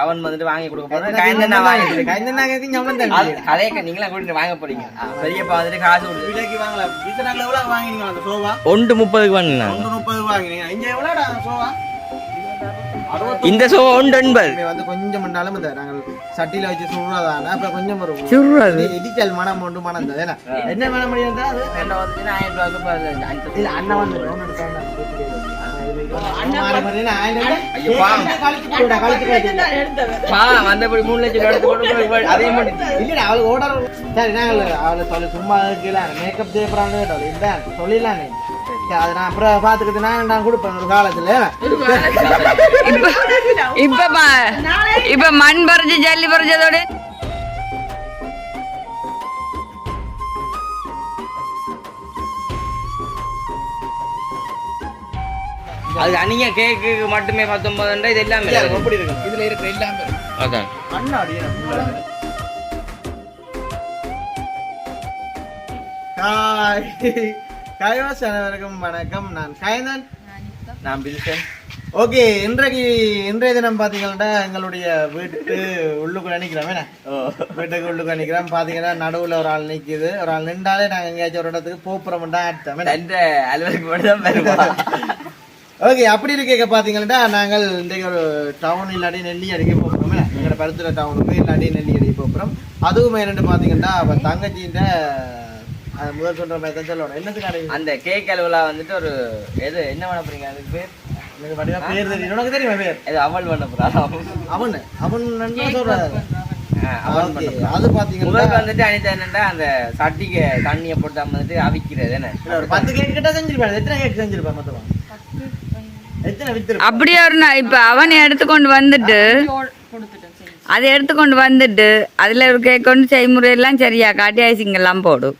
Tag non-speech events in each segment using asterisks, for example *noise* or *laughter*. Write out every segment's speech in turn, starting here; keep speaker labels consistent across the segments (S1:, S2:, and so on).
S1: அவன் வந்துட்டு வாங்கி கொடுக்க போறேன். கைந்தண்ணா வாங்கி
S2: கைந்தனாக்கு ஞாபகம் தான்
S1: அது கதைக்க நீங்களா கூட்டிட்டு வாங்க போறீங்க? பெரியப்பா வந்துட்டு காசு கொடுத்து
S2: விலைக்கு வாங்கலாம் வீட்டு நாங்கள் எவ்வளோ வாங்கினீங்க? அந்த சோவா
S1: ஒன்று முப்பதுக்கு வாங்கினா
S2: ஒன்று முப்பது வாங்கினீங்க. இங்க எவ்வளோடா சோவா
S1: இந்த சோ ஒன்று
S2: இங்க வந்து கொஞ்சம் முன்னாலும் இந்த நாங்கள் சட்டியில வச்சு சுடுறதான அப்ப கொஞ்சம் ஒரு
S3: சுடுறது.
S2: இடிச்சல் மனம் உண்டு மனம் தான் என்ன மனம் முடியாது அது?
S1: என்ன வந்துட்டு ஆயிரம் ரூபாய்க்கு
S2: அண்ணன் வந்து
S1: வந்தபடி மூணு லட்சம் எடுத்து அதே மாதிரி
S2: இல்லடா, அவளுக்கு சரி நாங்கள் அவளை சொல்லி சும்மா இருக்கல மேக்கப் செய்யப்படுறான்னு கேட்டோம் இல்லை சொல்லிடலாம் அதை நான் அப்புறம் பார்த்துக்கிட்டு நான் நான் கொடுப்பேன் ஒரு காலத்துல
S3: இப்ப இப்ப மண் பறிஞ்சு ஜல்லி பறிஞ்சதோட
S1: அது அணிங்க கேக்கு மட்டுமே பத்தொன்பது இது எல்லாமே
S2: எப்படி இருக்கு.
S4: இதுல இருக்கிற எல்லாமே
S1: அதான்.
S2: அண்ணாடி ஹாய். கைவாஸ் அனைவருக்கும் வணக்கம். நான் கயந்தன்
S1: நான் பில்சன்.
S2: ஓகே இன்றைக்கு இன்றைய தினம் பார்த்தீங்கன்னா எங்களுடைய வீட்டு உள்ளுக்குள்ள நிற்கிறோம் என்ன? வீட்டுக்கு உள்ளுக்குள்ள நிற்கிறோம் பார்த்தீங்கன்னா நடுவில் ஒரு ஆள் நிற்கிது ஒரு ஆள் நின்றாலே நாங்கள் எங்கேயாச்சும் ஒரு இடத்துக்கு போப்புறோம் தான் அர்த்தம். என்ன?
S1: எந்த அலுவலகம் மட்டும் தான் வருவா.
S2: ஓகே அப்படி இருக்க பார்த்தீங்கன்னா நாங்கள் இன்றைக்கு ஒரு டவுன் இல்லாட்டி நெல்லி அடிக்க போகிறோம் எங்களோட பருத்துல டவுனுக்கு இல்லாட்டி நெல்லி அடிக்க போகிறோம் அதுவும் என்னென்னு பார்த்தீங்கன்னா அவன் தங்கச்சின்ற முதல் சொல்கிற மாதிரி தான் சொல்லணும். என்னத்துக்கு
S1: அந்த கேக் அலுவலா வந்துட்டு ஒரு எது என்ன பண்ண போறீங்க? அதுக்கு பேர்?
S2: எனக்கு வடிவா பேர் தெரியும். உனக்கு தெரியுமா பேர்?
S1: இது அவள் பண்ண போறா?
S2: அவன். அவன்
S1: போறா.
S2: அது பார்த்தீங்கன்னா
S1: முதல்ல வந்துட்டு அனிதா என்னன்னா அந்த சட்டிக்கு தண்ணியை போட்டு வந்துட்டு அவிக்கிறது என்ன?
S2: ஒரு பத்து கேக் கிட்ட செஞ்சிருப்பேன் எத்தனை கேக் செஞ்சிருப்பேன் மொத்தமா?
S3: அப்படியே ஒரு நாள் இப்ப அவன் எடுத்துக்கொண்டு வந்துட்டு அதை எடுத்துக்கொண்டு வந்துட்டு அதுல ஒரு கேக் கொண்டு செய்முறை எல்லாம் சரியா காட்டி ஐசிங் எல்லாம் போடும்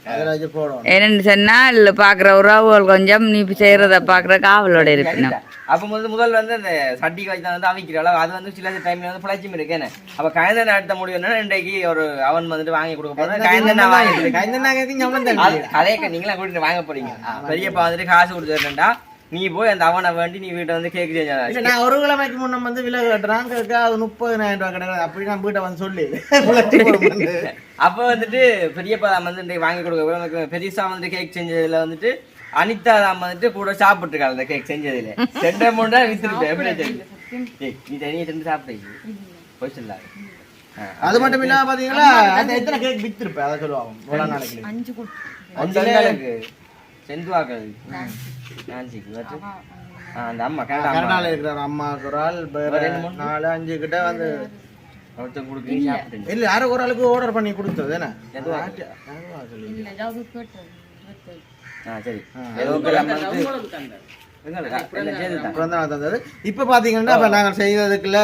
S3: என்னன்னு சொன்னா இல்ல பாக்குற உறவுகள் கொஞ்சம் நீ இப்ப செய்யறத பாக்குற காவலோட இருக்கணும்.
S1: அப்ப முதல் முதல் வந்து அந்த சட்டிக்கு வச்சு தான் வந்து அவிக்கிறாள் அது வந்து சில டைம்ல வந்து பிழைச்சும் இருக்கேன் அப்ப கயந்தன் அடுத்த முடிவு என்னன்னா இன்றைக்கு ஒரு அவன் வந்துட்டு வாங்கி கொடுக்க போறேன் கயந்தன் வாங்கி கொடுக்கிறேன்.
S2: கைந்த நாங்க ஞாபகம்
S1: அது கதைக்க நீங்களா கூட்டிட்டு வாங்க போறீங்க. பெரியப்பா வந்துட்டு காசு கொடுத்துருந்தா நீ போய் அந்த அவனை வேண்டி நீ வீட்டை வந்து கேக்
S2: இல்ல
S1: செஞ்சா
S2: நான் ஒரு கிழமைக்கு முன்ன வந்து விலை கட்டுறாங்க அது முப்பதினாயிரம் ரூபாய் கிடையாது. அப்படி நான் வீட்டை வந்து சொல்லி. *laughs*
S1: அப்ப வந்துட்டு பெரியப்பா தான் வந்து இன்றைக்கு வாங்கி கொடுக்க. எனக்கு பெரியசா வந்துட்டு கேக் செஞ்சதுல வந்துட்டு அனிதா தான் வந்துட்டு கூட சாப்பிட்டுருக்காள் அந்த கேக் செஞ்சதுல ரெண்டு மூணு வித்துருப்பேன் எப்படி நீ தனியா ரெண்டு சாப்பிட்டு போய் சொல்லாது
S2: அது. மட்டும் இல்லாம பாத்தீங்களா அந்த எத்தனை கேக் வித்திருப்பேன் அதை சொல்லுவாங்க. இவ்வளவு நாளைக்கு.
S1: ஆ, அந்த அம்மா கனடா அம்மா
S2: கனடால இருக்கிற ஒரு அம்மாவுக்கு ஒரு ஆள் நாலு அஞ்சு கிட்ட வந்து
S1: ஒருத்தன் கொடுக்குறீங்க சாப்பிட்டு
S2: இல்ல. யாரோ ஒரு ஆளுக்கு ஆர்டர் பண்ணி கொடுத்தது. என்ன.
S1: ஆ சரி. ஏதோ ஒரு அம்மா வந்து எங்களுக்கு, ஆ, எல்லாம் சேர்த்துதான்.
S2: பிறந்த நாள் தந்தது. இப்ப பாத்தீங்கன்னா இப்ப நாங்கள் செய்ததுக்குள்ள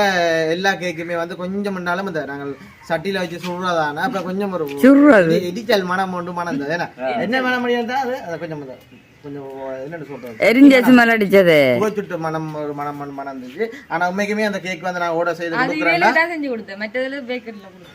S2: எல்லா கேக்குமே வந்து கொஞ்சம் முன்னாலும் இந்த நாங்கள் சட்டியில வச்சு சுடுறதான அப்ப கொஞ்சம் ஒரு இடிச்சல் மனம் உண்டு மனம் என்ன மனம் முடியாது அது? அதை கொஞ்சம் கொஞ்சம் என்னன்னு சொல்றது?
S3: எரிஞ்ச ஸ்மெல் அடிச்சது.
S2: புகைச்சுட்டு மனம் ஒரு மனம் மனம் மனம் இருந்துச்சு. ஆனா உண்மைக்குமே அந்த கேக் வந்து நான் ஆர்டர் செய்து கொடுக்குறேன்னா
S5: செஞ்சு கொடுத்தேன். மற்றதுல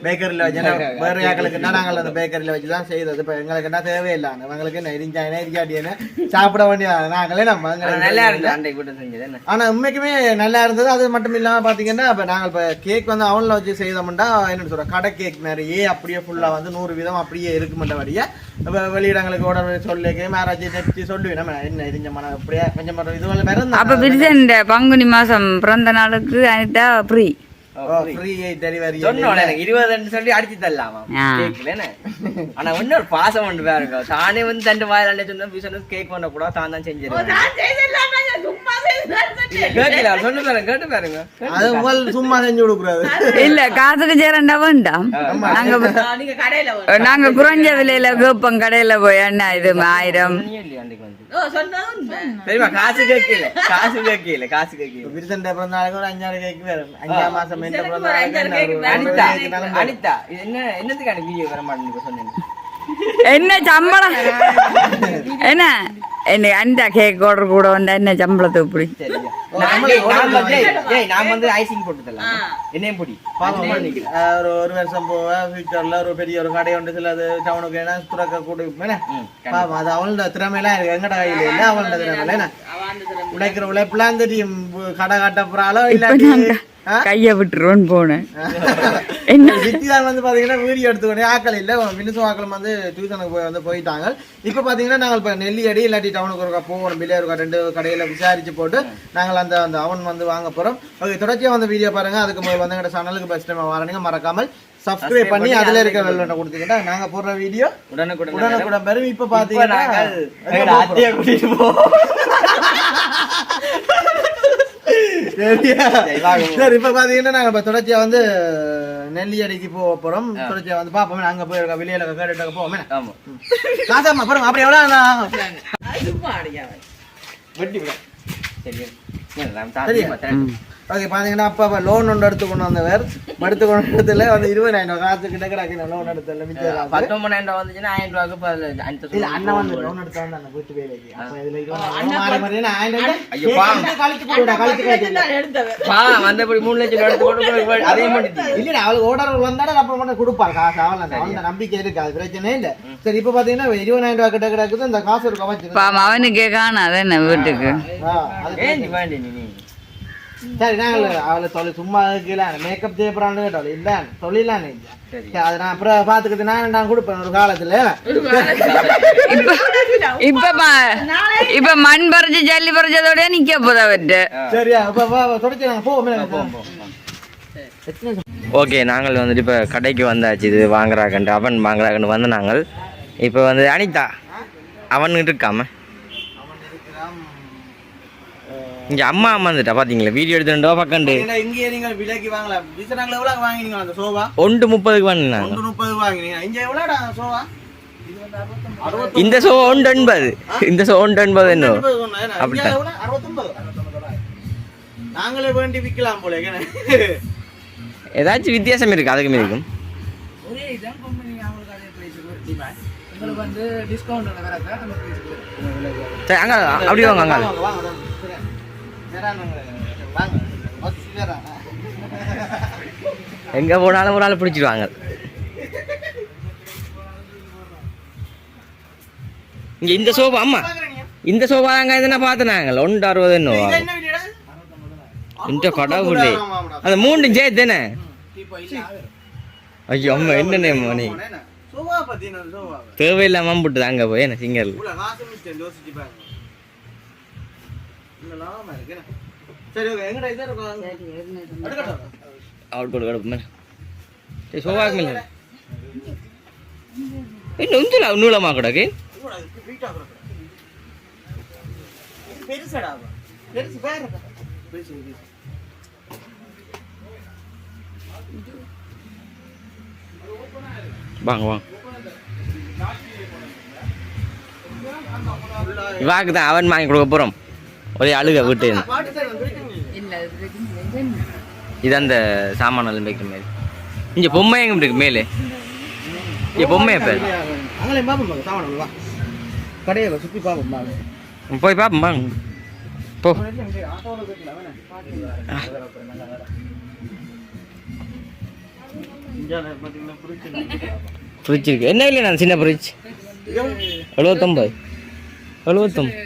S5: பேக்கரியில்
S2: வச்சு வேறு யாக்களுக்கு நாங்கள் அந்த பேக்கரியில் வச்சு தான் செய்தது. இப்போ எங்களுக்கு என்ன தேவையில்லை. எங்களுக்கு என்ன எரிஞ்சா என்ன எரிக்காட்டியன்னு சாப்பிட வேண்டிய நாங்களே நம்ம
S1: நல்லா இருந்தது. அன்றைக்கு கூட செஞ்சது.
S2: ஆனா உண்மைக்குமே நல்லா இருந்தது. அது மட்டும் இல்லாம பாத்தீங்கன்னா இப்ப நாங்கள் இப்ப கேக் வந்து அவன்ல வச்சு செய்தோம்னா என்ன சொல்ற கடை கேக் நிறைய அப்படியே ஃபுல்லா வந்து நூறு வீதம் அப்படியே இருக்குமெண்டபடியே இப்ப வெளியிடங்களுக்கு ஓடர் சொல்லி மேராஜ் நெச்சி சொல்லுவேன்
S3: அப்ப பிரிசன் பங்குனி மாசம் பிறந்த நாளுக்கு அனிதா ஃப்ரீ
S1: பாசம் ஒன்று இருக்கும் தானே வந்து தண்டு வாயில சொன்னா கேக் பண்ண கூட தான் தான் செஞ்சிருக்கேன்
S3: நாங்க
S5: நீங்க கடையில வரும்
S3: நாங்க குறைஞ்ச விலையில கேப்போம் கடையில போய் அண்ணா இது ஆயிரம்.
S1: காசு கேட்கல காசு கேட்கல காசு கேட்கல.
S2: விருசன் பிறந்த நாளைக்கு ஒரு அஞ்சாறு அஞ்சாம் மாசம்
S1: அனிதா. அனிதா இது என்னத்துக்கான வீடியோ வர மாட்டேன்னு
S3: என்ன சம்பளம்? *laughs* என்ன? என்ன அனிதா கேக் ஆர்டர் கூட வந்தா என்ன சம்பளத்தை இப்படி?
S1: நான் ஏய், நான் வந்து ஐசிங் போட்டு தரலாம். என்னையும் பொடி.
S2: ஒரு ஒரு வருஷம் போவ ஃபியூச்சர்ல ஒரு பெரிய ஒரு கடை ஒன்று சில அது டவுனுக்கு என்ன துறக்க கூட்டு என்ன
S1: ம்,
S2: பாப்போம் அது அவளோட திறமையெல்லாம் இருக்கு. எங்கட கையில இல்ல அவளோட திறமையில உழைக்கிற உழைப்புலாம் தெரியும் கடை காட்ட போறாளோ இல்லாட்டி?
S3: கைய விட்டுருவோன்னு போனேன். என்ன?
S2: சித்தி தான் வந்து பாத்தீங்கன்னா வீடியோ எடுத்துக்கொண்டே ஆக்கள் இல்ல மினிசம் ஆக்களும் வந்து டியூஷனுக்கு போய் வந்து போயிட்டாங்க. இப்போ பாத்தீங்கன்னா நாங்கள் இப்போ நெல்லி அடி இல்லாட்டி டவுனுக்கு ஒருக்கா போகணும் பிள்ளையா இருக்கா ரெண்டு கடையில விசாரிச்சு போட்டு நாங்கள் அந்த அந்த அவன் வந்து வாங்க போறோம். ஓகே தொடர்ச்சியா வந்து வீடியோ பாருங்க. அதுக்கு முதல்ல வந்து எங்க சேனலுக்கு ஃபர்ஸ்ட் டைம் வரணுங்க மறக்காமல் சப்ஸ்கிரைப் பண்ணி அதுல இருக்கிற வெள்ளை கொடுத்தீங்கன்னா நாங்க போடுற வீடியோ
S1: உடனுக்குடன்
S2: உடனுக்குடன் பெரும் இப்ப
S1: இப்ப *laughs*
S2: பாத்தீங்கன்னா
S1: நாங்கள் எங்க அத்தையை கூட்டிட்டு போவோம்
S2: சரியா? *laughs*
S1: சரி,
S2: இப்ப பாத்தீங்கன்னா நாங்க இப்ப தொடர்ச்சியா வந்து நெல்லி அடிக்கு போக போறோம். தொடர்ச்சியா வந்து பாப்போம். அங்க போய் இருக்க வெளியில கேட்டுட்டு போவோமே.
S1: ஆமா.
S2: காசாமா பாருங்க அப்படி
S5: அடியா
S2: வெட்டி சரியா? ஓகே பாத்தீங்கன்னா அப்பா லோன் ஒன்று எடுத்து கொண்டு வந்தவர். எடுத்து கொண்டு வந்ததுல வந்து இருபதாயிரம் ரூபாய் காசு கிட்ட கிடக்கு. லோன் எடுத்தல மிச்சம்.
S1: பத்தொன்பதாயிரம் ரூபாய் வந்துச்சுன்னா ஆயிரம் ரூபாய்க்கு
S2: இல்ல அண்ணன் வந்து லோன் எடுத்தா வந்து அந்த வீட்டு வேலைக்கு. அப்ப இதுல இருபதாயிரம்
S1: மூணு லட்சம் எடுத்து போட்டு அதே
S2: அவளுக்கு ஓடர் வந்தாடா அப்ப மட்டும் கொடுப்பாள் காசு அவள் அந்த நம்பிக்கை இருக்கு அது பிரச்சனை இல்ல. சரி இப்ப பாத்தீங்கன்னா இருபதாயிரம் ரூபாய் கிட்ட கிடக்குது இந்த காசு ஒரு கவச்சு
S3: அவனுக்கே வீட்டுக்கு.
S1: வேண்டி நீ?
S2: சரி நாங்கள் அவளை தொழில் சும்மா இருக்கல மேக்கப் செய்யப்படுறான்னு கேட்டாள் இல்ல
S1: சரி.
S2: சரி அதை நான் அப்புறம் பாத்துக்கிட்டு நான் நான் கொடுப்பேன் ஒரு காலத்துல.
S3: இப்ப இப்ப ம- இப்ப மண் பறிச்சு ஜல்லி பறிச்சதோட நிக்க போதா அவர்கிட்ட
S2: சரியா இப்ப தொடச்சி நாங்க போவோமே
S1: ஓகே நாங்கள் வந்துட்டு இப்போ கடைக்கு வந்தாச்சு. இது வாங்குறாங்கன்ட்டு அவன் வாங்குறாங்கன்னு வந்து நாங்கள். இப்போ வந்து அனிதா அவன் இருக்காம? இங்கே அம்மா அம்மா வந்துட்டா பார்த்தீங்களா வீடியோ எடுத்துட்டோ பக்கண்டு
S2: இங்கே நீங்க விலைக்கு வாங்கலாம் விசனாங்கள எவ்வளவு வாங்கினீங்க அந்த சோவா
S1: ஒன்று முப்பதுக்கு வாங்கினாங்க
S2: ஒன்று முப்பது வாங்கினீங்க இங்க எவ்வளோடா அறுபத்தி
S1: இந்த சோ ஒன்று எண்பது. இந்த சோ ஒன்று எண்பது என்ன? அப்படித்தான்.
S2: நாங்களே வேண்டி விற்கலாம் போல.
S1: ஏதாச்சும் வித்தியாசம் இருக்கு அதுக்கு இருக்கும் சரி அங்கே அப்படி வாங்க அங்கே. எங்கே போனாலும் ஒரு ஆள் பிடிச்சிடுவாங்க இங்கே இந்த சோபா அம்மா. இந்த சோபா தாங்க எதுனா பார்த்து நாங்கள். ஒன்று அறுபது என்ன? இந்த கடவுளே. அந்த மூன்று சேர்த்து தானே ஐயோ அம்மா என்ன மணி தேவையில்லாம போட்டு அங்க போய் என்ன சிங்கல்
S2: இவ்வளவு காசு மிச்சம் யோசிச்சு பாருங்க இந்த லாபமா இருக்கு என்ன? சரி ஓகே எங்கடா இதா இருக்கும்
S1: அவுட் கொடு கிடப்பு மேலே சரி சோபாக்கு மேலே இன்னும் உந்துல நூலமா கிடக்கு
S2: பெருசாடா. பெருசு வேற பெருசு பெருசு
S1: வாங்க வாங்க இவாக்கு தான் அவன் வாங்கி கொடுக்க போறோம் ஒரே அழுக வீட்டு இது அந்த சாமான வைக்கிற மாதிரி. இங்க பொம்மை எங்க இருக்கு மேலே? இங்க பொம்மை எப்ப
S2: அங்கே பாப்போம் பாங்க சாமான் வா. கடையை சுற்றி பார்ப்போம் பாங்க
S1: போய் பாப்போம் போ. ஃப்ரிட்ஜ் இருக்கு. என்ன இல்லை நான் சின்ன ஃப்ரிட்ஜ் எழுபத்தொம்பது எழுபத்தொம்பது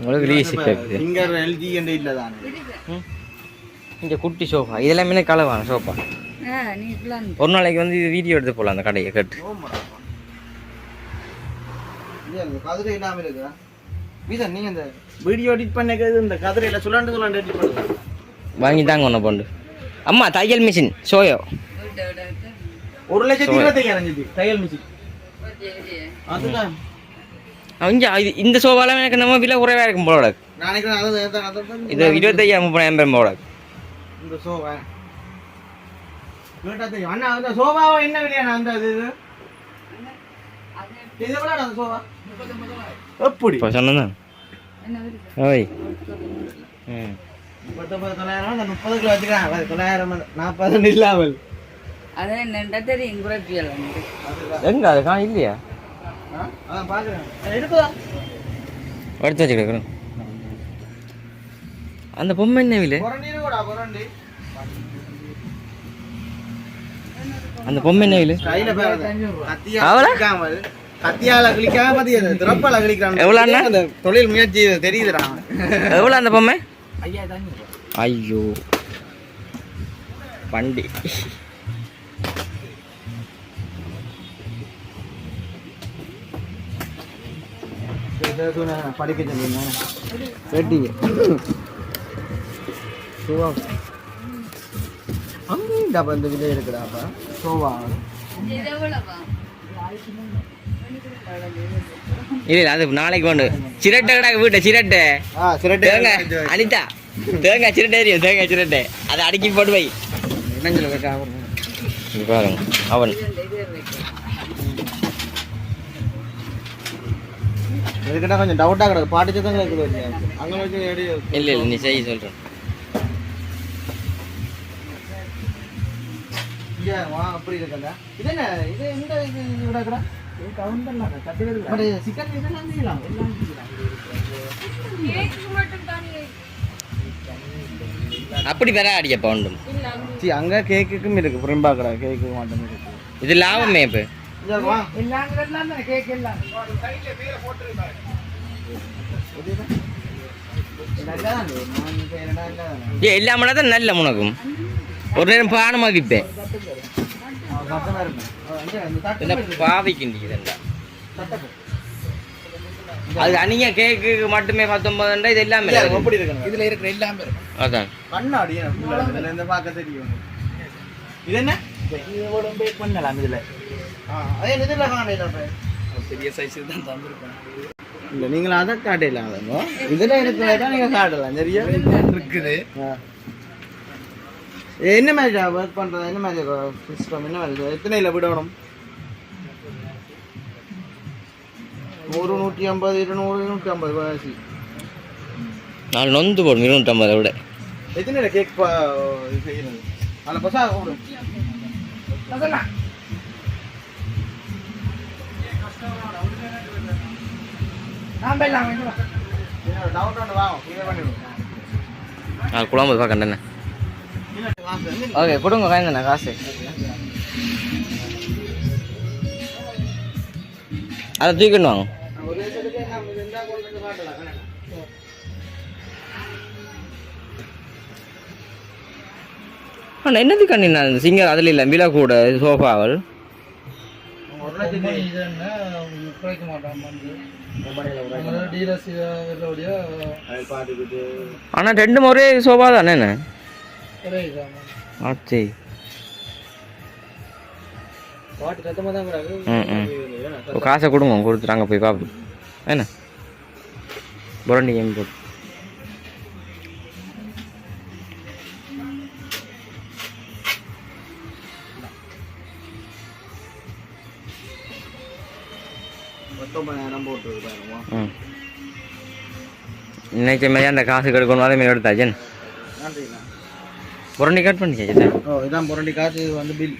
S1: உங்களுக்கு லீஸ்
S2: ஃபிங்கர் எல்ஜி என்ற இல்லை தானே.
S1: இங்கே குட்டி சோஃபா இதெல்லாமே கலவான சோஃபா ஒரு நாளைக்கு வந்து இது வீடியோ எடுத்து போகலாம் அந்த கடையை கட்டு.
S2: கதிரை இல்லாம இருக்குதா? வீசன் நீங்க இந்த வீடியோ எடிட் பண்ணது இந்த கதிரையில சுழண்டு சுழண்டு எடிட் பண்ணுங்க.
S1: வாங்கி தாங்க ஒன்று பொண்டு அம்மா தையல் மிஷின் சோயோ
S2: ஒரு லட்சத்தி இருபத்தையாயிரம் செஞ்சு தையல் மிஷின். அதுதான்.
S1: அவங்க இது இந்த சோஃபாலாம் எனக்கு நம்ம விலை குறைவாக இருக்கும் போல இது இருபத்தையாயிரம் முப்பதாயிரம் பேர் போல.
S2: இந்த அண்ணா அந்த சோபாவை என்ன விலையா அந்த இது? இது? அந்த சோபா? எப்படி?
S1: இப்போ சொன்னதான் ஓய். ம்
S2: பத்தொன்பது தொள்ளாயிரம் முப்பது கிலோ வச்சுக்கிறாங்க அது தொள்ளாயிரம் நாற்பது இல்லாமல்.
S3: அது தெரியும்.
S1: எங்க? அது கா இல்லையா? எடுத்து அந்த பொம்மை என்ன விலை? அந்த பொம்மை என்ன விலை?
S2: கத்தியால கிளிக்காம கிளிக்கிறான்
S1: எவ்வளவு?
S2: அந்த தொழில் முயற்சி தெரியுதுடா.
S1: எவ்வளோ அந்த பொம்மை? ஐயோ. வண்டி.
S2: படிக்க சொன்னீங்க வெட்டி சுவா. அங்கேயும் இந்த விதை இருக்குடாப்பா சோவா.
S1: இல்ல அது நாளைக்கு கொண்டு சிரட்டை கடா வீட்டை சிரட்டை.
S2: சிரட்டை.
S1: அனிதா. தேங்காய் சிரட்டை எரியும் தேங்காய் சிரட்டை. அதை அடக்கி போட்டு இங்க பாருங்க அவன்.
S2: இதுக்கிட்ட கொஞ்சம் டவுட்டா கிடக்கு. பாட்டு சத்தம் கேட்குது அங்கே வச்சு எடி.
S1: இல்ல இல்ல நீ செய்ய
S2: வா அப்படி இருக்கா இது என்ன? இது இந்த இது இது கிடக்குறா பட் சிக்கன் இதெல்லாம் செய்யலாம். எல்லாம் செய்யலாம்.
S1: அப்படி பெற அடிக்க
S2: சி அங்க கேக்குக்கும் இருக்கு. புறம்பாக்கடா கேக்கு மாட்டம் இருக்கு
S1: இது லாபமே இப்போ.
S2: இப்ப என்னடா நல்லாதான்.
S1: ஏ இல்லாமனா தான் நல்ல உனக்கும் ஒரு நேரம் பானமா விற்பேன்
S2: அவன் சத்தமா இருப்பேன். அவன் எங்க? இந்த தட்டு
S1: இந்த
S2: இருக்கு.
S1: பாவிக்கின்றீங்க
S2: தட்டப்பு.
S1: அது அணிங்க கேக்கு மட்டுமே பத்தொன்பதுண்டா இது எல்லாமே இருக்கு.
S2: இதுல இருக்கிற எல்லாமே இருக்கு.
S1: அதான்
S2: கண்ணாடி பார்க்க தெரியும் இது என்ன
S4: பண்ணலாம் இதுல
S2: அதே இதுல காணையில
S4: பெரிய சைஸ் தான் தந்திருப்பேன்
S2: இல்ல நீங்களும் அதை காட்டலாம் அதோ இதுல இருக்கிறதா நீங்க காட்டலாம் சரியா?
S4: இருக்குது.
S2: என்ன மாதிரி ஒர்க் பண்றது? என்ன மாதிரி சிஸ்டம் என்ன மாதிரி எத்தனையில விடணும்? நூறு நூற்றி ஐம்பது இருநூறு நூற்றி ஐம்பது வயசு.
S1: நாலு நொந்து போடும் இருநூற்றம்பதை விட.
S2: எத்தனையில கேக் அதில் பசா கூடும்
S1: நாலு குழம்பு பார்க்கண்டேண்ணே ஓகே கொடுங்க காய்ந்தண்ணா காசு. அதை தூக்கிட்டு வாங்க. ஆனால் என்னது கண்ணி நான் சிங்கர் அதில் இல்லை விலை கூட சோஃபாவல்.
S2: ஒரு
S1: ஆனால் ரெண்டு முறை சோஃபா தானே என்ன? ஆச்சு. ஒரு காசை கொடுங்க கொடுத்துட்டு அங்கே போய் பார்ப்போம் என்ன? புரண்டி கேம் போட்டு.
S2: பத்தொன்பதாயிரம் போட்டுருக்காருமா.
S1: ம். இன்னைக்கு மாதிரி அந்த காசு கெடுக்கணும் அதே மாதிரி எடுத்தாச்சு.
S2: நன்றிண்ணா.
S1: புரண்டி கட் பண்ணிச்சாச்சு
S2: ஓ இதான் புரண்டி காசு இது வந்து பில்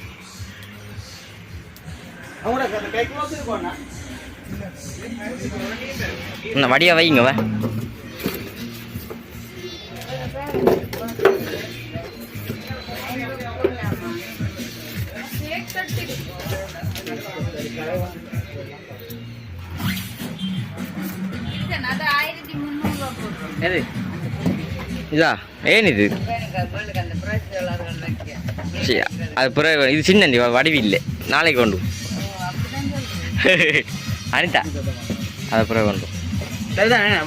S1: இன்னும் வடியா வைங்க வா.
S3: ரூபா போட்டுரும்
S1: எது? இதா? ஏன் இது. சரி, அது பிறகு இது சின்ன வடிவு இல்லை நாளைக்கு கொண்டு போ. *laughs* அனிதா அதை பிறகு கொண்டு.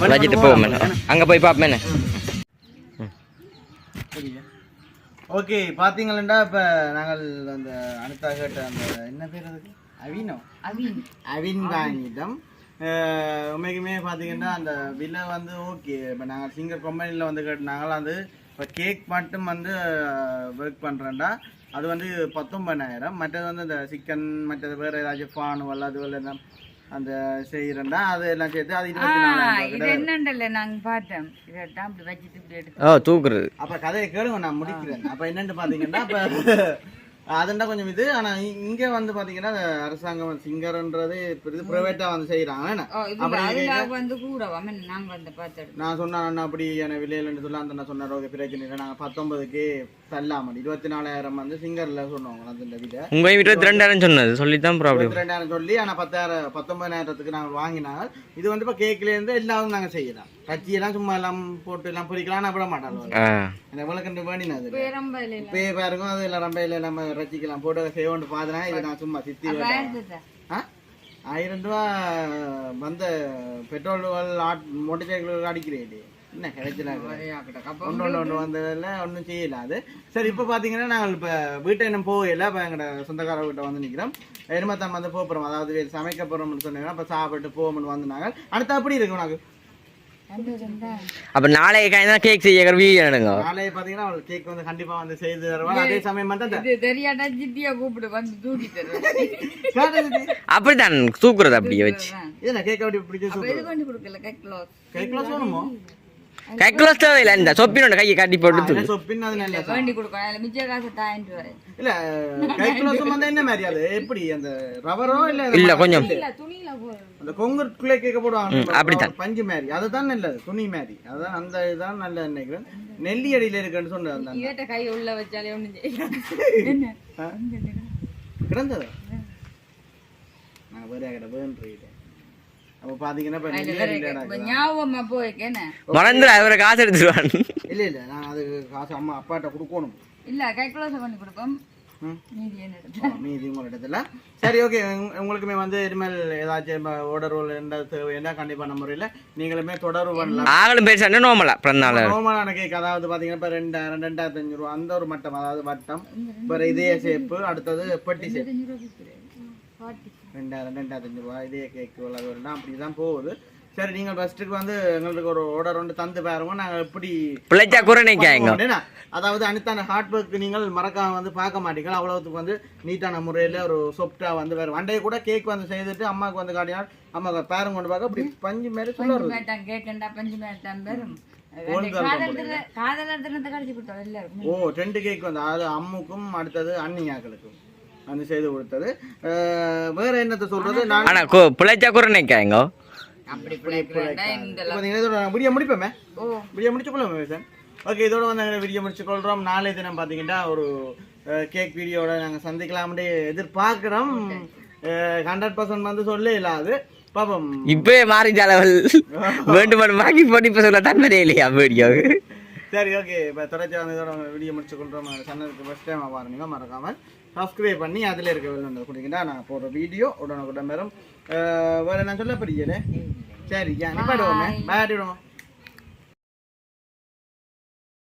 S1: வச்சுட்டு போவோம் அங்கே போய் பார்ப்பேன்
S2: ஓகே பாத்தீங்களா இப்ப நாங்கள் அந்த அனிதா கேட்ட அந்த என்ன பேர் அதுக்கு? அவினோ?
S3: அவின்.
S2: அவின் அஹ் உண்மைக்குமே பார்த்தீங்கன்னா அந்த விலை வந்து ஓகே இப்போ நாங்கள் சிங்கர் கம்பெனியில் வந்து கேட்டாங்களா அது இப்போ கேக் மட்டும் வந்து ஒர்க் பண்ணுறேன்டா அது வந்து பத்தொன்பதாயிரம். மற்றது வந்து இந்த சிக்கன் மற்றது வேறு ஏதாச்சும் ஃபானு அது எல்லாம் அந்த செய்கிறேன்டா அது எல்லாம் சேர்த்து அது
S3: இது என்னண்டல்ல நாங்க பார்த்தோம். இதைத்தான் இப்படி வச்சுட்டு இப்படி எடுத்து
S1: ஓ தூக்குறது.
S2: அப்போ கதையை கேளுங்க நான் முடிக்கிறேன். அப்போ என்னென்னு பார்த்தீங்கன்னா இப்போ அதுண்டா கொஞ்சம் இது. ஆனா இங்க வந்து பாத்தீங்கன்னா அரசாங்கம் சிங்கர்ன்றது இது பிரைவேட்டா வந்து செய்யறாங்க
S3: நாங்க
S2: நான் சொன்ன அண்ணா அப்படி எனக்கு விலையிலன்னு சொல்ல அந்த சொன்னார். ஓகே பிரச்சனை இல்லை நாங்கள் பத்தொன்பதுக்கு தள்ளாமல். இருபத்தி நாலாயிரம் வந்து சிங்கர்ல சொன்னோம் அந்த வீட்டை.
S1: உங்க இருபத்தி ரெண்டாயிரம் சொன்னது சொல்லித்தான் ப்ராப்ளம்
S2: இருபத்தி ரெண்டாயிரம் சொல்லி ஆனால் பத்தாயிரம் பத்தொன்பதாயிரத்துக்கு நாங்கள் வாங்கினாங்க இது வந்து இப்போ கேக்லேருந்து எல்லாரும் நாங்கள் செய்யலாம். கட்சியெல்லாம் சும்மா எல்லாம் போட்டு எல்லாம் பொறிக்கலாம் விட மாட்டாங்க. எனக்கு விளக்கண்டு வேணினது இப்போ பாருங்க அது இல்லை ரொம்ப இல்லை நம்ம ரசிக்கலாம். போட்டு செய்வோன்னு பார்த்தனா இது நான் சும்மா சித்தி ஆயிரம் ரூபா வந்த பெட்ரோல் ஆட் மோட்டர் சைக்கிள் அடிக்கிறேன் என்ன கிடைச்சிடாங்க ஒன்று ஒன்று ஒன்று வந்ததில் ஒன்றும் செய்யல அது. சரி இப்போ பார்த்தீங்கன்னா நாங்கள் இப்போ வீட்டை இன்னும் போகல. இப்போ எங்களோட சொந்தக்கார வீட்டை வந்து நிற்கிறோம் எருமத்தான் வந்து போகிறோம் அதாவது சமைக்க போகிறோம்னு சொன்னாங்க அப்போ சாப்பிட்டு போகும்னு வந்து நாங்கள். அடுத்து அப்படி இருக்கு உனக்கு.
S1: அப்ப நாளைக்கு காய்ந்தா கேக் செய்ய வீடியோ எடுங்க.
S2: நாளைக்கு பார்த்தீங்கன்னா அவள் கேக் வந்து கண்டிப்பாக வந்து செய்து தருவாங்க அதே சமயம்
S3: இது தெரியாட்டா ஜித்தியா கூப்பிடு வந்து தூக்கி தருவேன்
S2: கேட்டது
S1: அப்படித்தான் தூக்குறது அப்படியே வச்சு.
S2: இது கேக் அப்படி பிடிச்சி
S3: அப்ப இது கொண்டு கொடுக்கல கைக்குள்ள
S1: காட்டி போட்டு தூக்கு.
S2: சொப்பின் அது நல்ல
S3: வேண்டி கொடுக்கணும் அதுல மிச்ச காசு தாயிட்டு வரேன்
S2: இல்ல கைக்குலோசம் வந்து என்ன மாதிரி அது எப்படி அந்த ரவரோ இல்ல
S1: இல்ல கொஞ்சம்
S3: இல்ல துணியில போடுறது
S2: அந்த கொங்குக்குள்ளே கேட்க போடுவாங்க
S1: அப்படித்தான்.
S2: பஞ்சு மாதிரி அதுதான் நல்லது துணி மாதிரி அதான் அந்த இதுதான் நல்லது நினைக்கிறேன் நெல்லி அடியில இருக்குன்னு சொன்னது அந்த
S3: இவட்ட கை உள்ள வச்சாலே
S2: ஆ? கிடந்ததா நான் வேற கிட்ட அப்ப பாத்தீங்கன்னா?
S3: ஞாபகமா போய்க்கேன்னு
S1: மறந்துட அவரை காசு எடுத்துருவான்
S2: இல்ல இல்ல நான் அது காசு அம்மா அப்பாட்ட கொடுக்கணும்
S3: இல்ல பண்ணி கொடுப்போம். மீதி
S2: உங்களோட இடத்துல சரி ஓகே உங்களுக்குமே வந்து இனிமேல் ஏதாச்சும் ஆர்டர் என்ன தேவைன்னா கண்டிப்பா நம்ம முறையில் நீங்களுமே தொடர்பு பண்ணலாம்
S1: ஆகலும் பேசுறேன் நோமலா பிறந்தால
S2: ரோமான கேக் அதாவது பாத்தீங்கன்னா இப்ப ரெண்டாயிரம் ரெண்டாயிரத்தி அஞ்சு ரூபா அந்த ஒரு மட்டம் அதாவது வட்டம் இப்ப இதே ஷேப்பு அடுத்தது பெட்டி ஷேப் ரெண்டாயிரம் ரெண்டாயிரத்தி அஞ்சு ரூபா இதே கேக் அது வரலாம் அப்படிதான் போகுது. சரி நீங்கள் ஃபர்ஸ்ட்டுக்கு வந்து எங்களுக்கு ஒரு ஆர்டர் ஒன்று தந்து பாருங்க. நாங்கள் எப்படி
S1: பிள்ளைச்சா
S2: என்ன? அதாவது அனித்தான ஹார்ட் ஒர்க் நீங்கள் மறக்காம வந்து பார்க்க மாட்டீங்க அவ்வளவுக்கு வந்து நீட்டான முறையில் ஒரு சொப்டா வந்து வேறு. வண்டையை கூட கேக் வந்து செய்துட்டு அம்மாவுக்கு வந்து காட்டினார். அம்மா பேரன் கொண்டு பார்க்க. அப்படி பஞ்சு
S3: பஞ்சு
S2: சொல்லுறது
S3: கேக்கண்டா பஞ்சு பெரும் எல்லாரும்
S2: ஓ ரெண்டு கேக் வந்து. அதாவது அம்முக்கும் அடுத்தது அண்ணியாக்களுக்கும் வந்து செய்து கொடுத்தது. வேற என்னத்த சொல்றது? நான்
S1: ஆனா
S3: அப்படி
S2: இப்போ நீங்கள் இதோட விடிய முடிப்போமே?
S3: ஓ.
S2: விடிய முடிச்சு கொள்ளுமே சார். ஓகே இதோட வந்து நாங்கள் வீடியோ முடிச்சு கொள்கிறோம் நாளை தினம் பார்த்தீங்கன்னா ஒரு கேக் வீடியோட நாங்கள் சந்திக்கலாம்னு எதிர்பார்க்குறோம். ஹண்ட்ரட் பர்சன்ட் வந்து சொல்ல இல்லாது பாப்போம்.
S1: இப்பவே மாறிச்ச அளவல். *laughs* வேண்டும் வாங்கி போட்டு இப்ப சொல்ல தான் இல்லையா வீடியோ
S2: சரி ஓகே. இப்போ தொடர்ச்சி வந்து இதோட வீடியோ முடிச்சு கொள்கிறோம் சேனலுக்கு ஃபஸ்ட் டைம் பாருங்க மறக்காமல் சப்ஸ்கிரைப் பண்ணி அதில் இருக்க வெளில கொடுத்தீங்கன்னா நான் போடுற வீடியோ உடனுக்குடன் வரும். வேற நான் சொல்ல புரியல சரி நிப்பாடுவோமே மாட்டிடுவோம்